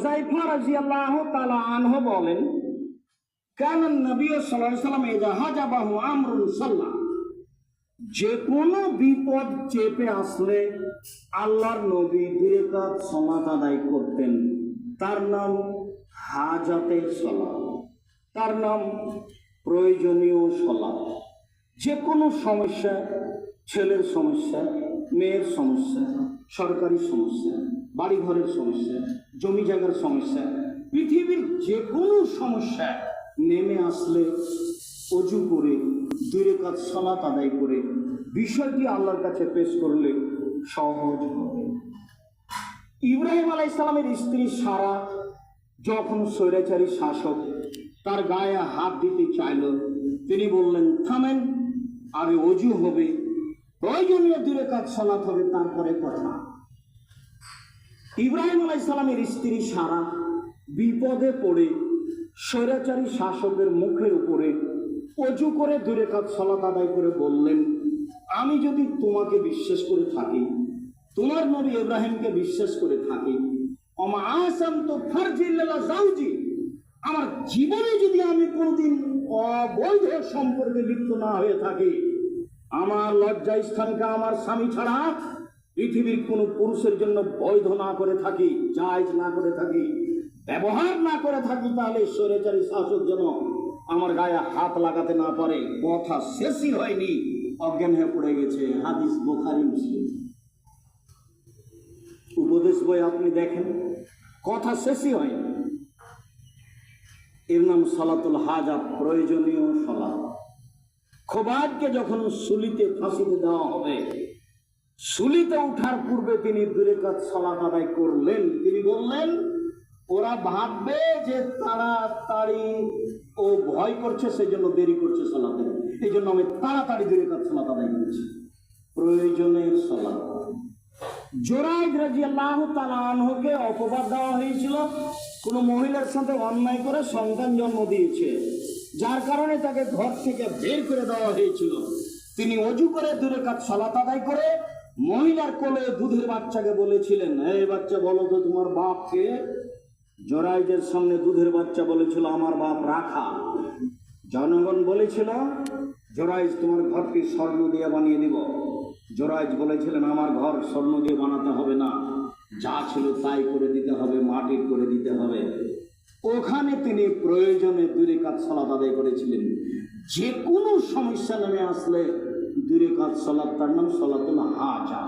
হোজাইফা রাজিয়াল্লাহ তালা আনহ বলেন, কেন নবী যে কোনো বিপদ চেপে আসলে আল্লাহর নবী দুরেকাত সমাজ আদায় করতেন। তার নাম হাজাতে সলা। তার নাম প্রয়োজনীয় সলা। যে কোনো সমস্যা, ছেলের সমস্যা মেয়ের সমস্যা, সরকারি সমস্যা, বাড়িঘরের সমস্যা, জমি জায়গার সমস্যা, পৃথিবীর যে কোনো সমস্যা নেমে আসলে অজু করে, দূরে কাজ, সলাত আদায় করে, বিষয়টি আল্লাহর কাছে পেশ করলে সহজ হবে। ইব্রাহিম আলাই ইসলামের স্ত্রী সারা যখন স্বৈরাচারী শাসক তার গায়ে হাত দিতে চাইল, তিনি বললেন, থামেন, আগে অজু হবে প্রয়োজনীয় দূরে কাজ সালাত হবে, তারপরে কথা। ইব্রাহিম আলাই ইসলামের স্ত্রী সারা বিপদে পড়ে, স্বৈরাচারী শাসকের মুখের উপরে অজু করে দূরে কাজ সলাত আদায় করে বললেন, আমি যদি তোমাকে বিশ্বাস করে থাকি, তোমার নবী ইব্রাহিমকে বিশ্বাস করে থাকি আমার জীবনে যদি আমি কোনোদিন অবৈধ সম্পর্কে লিপ্ত না হয়ে থাকি আমার লজ্জা স্থানকে আমার স্বামী ছাড়া পৃথিবীর কোনো পুরুষের জন্য বৈধ না করে থাকি, জায়জ না করে থাকি, ব্যবহার না করে থাকি, তাহলে স্বৈরাচারী শাসক যেন আমার গায়ে হাত লাগাতে না পারে। কথা শেষই হয়নি, অজ্ঞান হয়ে পড়ে গেছে। হাদিস বোখারি, মুসলিম। উপদেশ বই আপনি দেখেন, কথা শেষই হয়নি। এর নাম সলাতুল হাজা, প্রয়োজনীয় সলা খোবাজকে যখন সুলিতে ফাঁসিতে দেওয়া হবে, সুলিতে উঠার পূর্বে তিনি দূরে কাজ সলাত আদায় করলেন। তিনি বললেন, ওরা ভাববে যে তাড়াতাড়ি ও ভয় করছে সেই জন্য দেরি করছে সলাতে। এই জন্য আমি তাড়াতাড়ি দূরে কাজ সলাত আদায় করছি। প্রয়োজনের সলাত। জোরাইদ রাজি আল্লাহ তালানহকে অপবাদ দেওয়া হয়েছিল। কোনো মহিলার সাথে অন্যায় করে সন্তান জন্ম দিয়েছে। যার কারণে তাকে ঘর থেকে বের করে দেওয়া হয়েছিল। তিনি অজু করে দূরে কাজ সলাত আদায় করে মহিলার কোলে দুধের বাচ্চাকে বলেছিলেন, এই বাচ্চা বলো তো তোমার বাপকে? জরাইদের সামনে দুধের বাচ্চা বলেছিল, আমার বাপ রাখা। জনগণ বলেছিল, জোরাইজ, তোমার ঘরটি স্বর্ণ দিয়ে বানিয়ে দিব। জোরাইজ বলেছিলেন, আমার ঘর স্বর্ণ দিয়ে বানাতে হবে না। যা ছিল তাই করে দিতে হবে, মাটির করে দিতে হবে। ওখানে তিনি প্রয়োজনে দূরে কাজ সলাত আদায় করেছিলেন। যে কোনো সমস্যা নামে আসলে দূরে কাজ সলাত তার নাম সলাতুল হাজা।